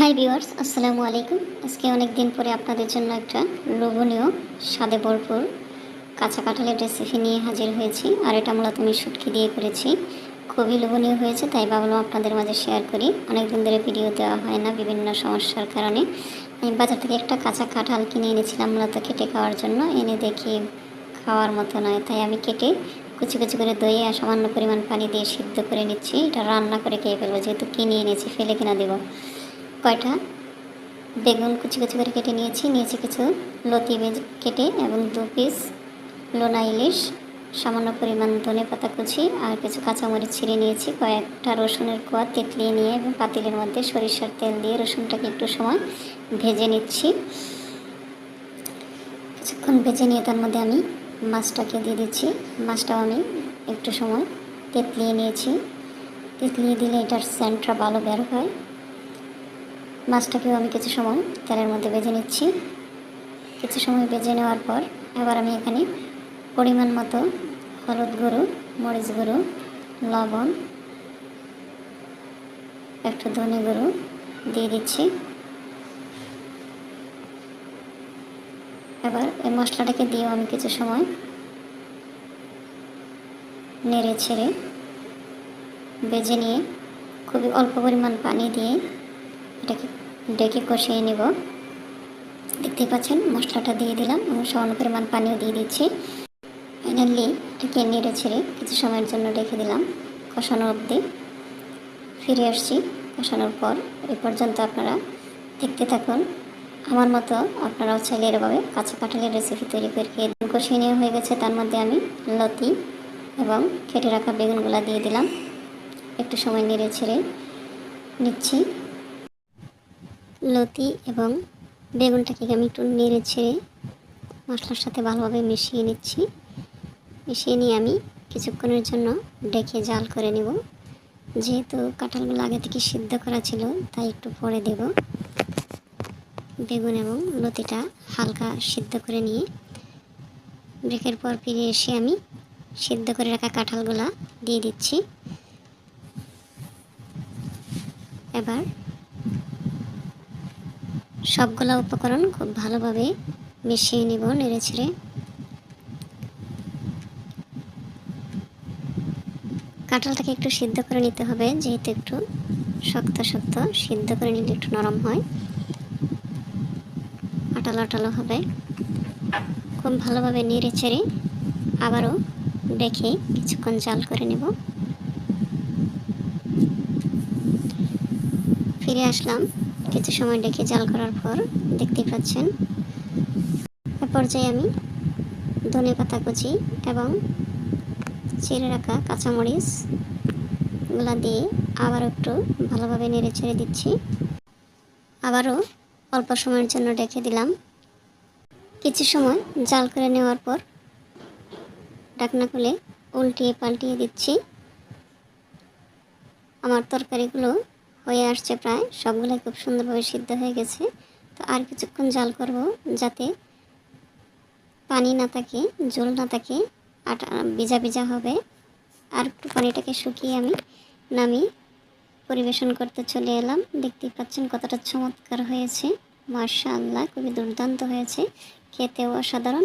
Hi viewers আসসালামু আলাইকুম আজকে অনেক দিন পরে আপনাদের জন্য একটা লোভনীয়, স্বাদে ভরপুর কাঁচা কাঁঠালের রেসিপি নিয়ে হাজির হয়েছি। আর এটা মূলত আমি শুটকি দিয়ে করেছি। খুবই লোভনীয় হয়েছে, তাই ভাবলাম আপনাদের মাঝে শেয়ার করি। অনেক দিন ধরে ভিডিও দেওয়া হয় না বিভিন্ন সমস্যার কারণে। আমি বাজার থেকে একটা কাঁচা কাঁঠাল কিনে এনেছিলাম মূলত কেটে খাওয়ার জন্য। এনে দেখি খাওয়ার মতো নয়, তাই আমি কেটে কুচি কুচি করে দই আর সামান্য পরিমাণ পানি দিয়ে সিদ্ধ করে নিচ্ছি। এটা রান্না করে খেয়ে ফেলব, যেহেতু কিনে এনেছি, ফেলে কিনা দেবো। কয়টা? বেগুন কুচি কুচি করে কেটে নিয়েছি নিয়েছি কিছু লতি বেজ কেটে এবং দু পিস লোনা ইলিশ, সামান্য পরিমাণ ধনে পাতা কুচি আর কিছু কাঁচামরিচ ছিঁড়ে নিয়েছি, কয়েকটা রসুনের কোয়া তেতলিয়ে নিয়ে এবং পাতিলের মধ্যে সরিষার তেল দিয়ে রসুনটাকে একটু সময় ভেজে নিচ্ছি। কিছুক্ষণ ভেজে নিয়ে তার মধ্যে আমি মাছটাকে দিয়ে দিচ্ছি। মাছটাও আমি একটু সময় তেতলিয়ে নিয়েছি। তেতলিয়ে দিলে এটার সেন্টটা ভালো বের হয়। মাছটাকেও আমি কিছু সময় তেলের মধ্যে ভেজে নিচ্ছি। কিছু সময় ভেজে নেওয়ার পর এবার আমি এখানে পরিমাণ মতো হলুদ গুঁড়ো, মরিচ গুঁড়ো, লবণ, একটু ধনে গুঁড়ো দিয়ে দিচ্ছি। এবার এই মশলাটাকে দিয়েও আমি কিছু সময় নেড়ে ছেড়ে বেজে নিয়ে খুবই অল্প পরিমাণ পানি দিয়ে এটাকে ডেকে কষিয়ে নেব। দেখতে পাচ্ছেন, মশলাটা দিয়ে দিলাম, এবং সামান্য পরিমাণ পানিও দিয়ে দিচ্ছি। ফাইনালি এটাকে নেড়ে ছেড়ে কিছু সময়ের জন্য রেখে দিলাম, কষানো অবধি। ফিরে আসছি, কষানোর পর, এ পর্যন্ত আপনারা দেখতে থাকুন। আমার মতো আপনারাও চাইলে এরভাবে কাঁচা কাঁঠালের রেসিপি তৈরি করে খেয়ে কষিয়ে নেওয়া হয়ে গেছে, তার মধ্যে আমি লতি এবং কেটে রাখা বেগুনগুলা দিয়ে দিলাম। একটু সময় নেড়ে ছেড়ে নিচ্ছি। লতি এবং বেগুনটাকে আমি একটু নেড়ে ছেড়ে মশলার সাথে ভালোভাবে মিশিয়ে নিচ্ছি। মিশিয়ে নিয়ে আমি কিছুক্ষণের জন্য ডেকে জাল করে নেব। যেহেতু কাঁঠালগুলো আগে থেকে সিদ্ধ করা ছিল, তাই একটু পরে দেব। বেগুন এবং লতিটা হালকা সিদ্ধ করে নিয়ে ব্রেকের পর ফিরে এসে আমি সিদ্ধ করে রাখা কাঁঠালগুলা দিয়ে দিচ্ছি। এবার সবগুলো উপকরণ খুব ভালোভাবে মিশিয়ে নিব, নেড়ে ছেড়ে। কাঁঠালটাকে একটু সিদ্ধ করে নিতে হবে, যেহেতু একটু শক্ত শক্ত, সিদ্ধ করে নিলে একটু নরম হয়। আটালো আটালো হবে। খুব ভালোভাবে নেড়ে ছেড়ে আবারও রেখে কিছুক্ষণ জাল করে নেব। ফিরে আসলাম। কিছু সময় ডেকে জাল করার পর দেখতে পাচ্ছেন এ পর্যায়ে আমি ধনে পাতা কুচি এবং চিড়ে রাখা কাঁচামরিচগুলা দিয়ে আবার একটু ভালোভাবে নেড়ে ছেড়ে দিচ্ছি। আবারও অল্প সময়ের জন্য ডেকে দিলাম। কিছু সময় জাল করে নেওয়ার পর ডাকনা খুলে উল্টিয়ে পাল্টিয়ে দিচ্ছি। আমার তরকারিগুলো হয়ে আসছে প্রায়। সবগুলোই খুব সুন্দরভাবে সিদ্ধ হয়ে গেছে। তো আর কিছুক্ষণ জাল করব যাতে পানি না থাকে, জল না থাকে আটা ভিজা ভিজা হবে। আর একটু পানিটাকে শুকিয়ে আমি নামি পরিবেশন করতে চলে এলাম। দেখতেই পাচ্ছেন কতটা চমৎকার হয়েছে। মার্শাল্লাহ খুবই দুর্দান্ত হয়েছে। খেতেও অসাধারণ।